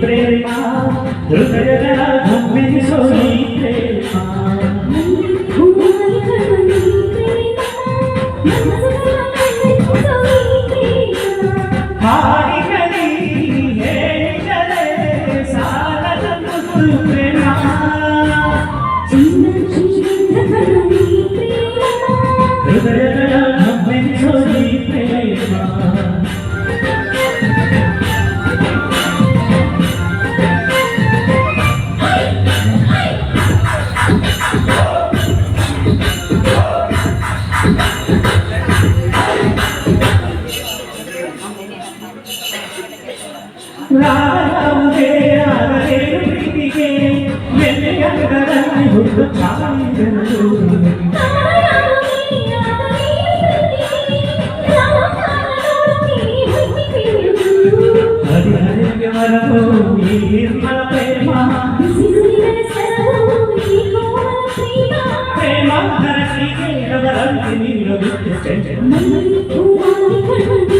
ప్రేమ హృదయ సోని ప్రేమ హృదయ Hari hari ke marapau, ye marapau, ప్రేమ ధరసి నిరవరంతి నిరవిద్య మందు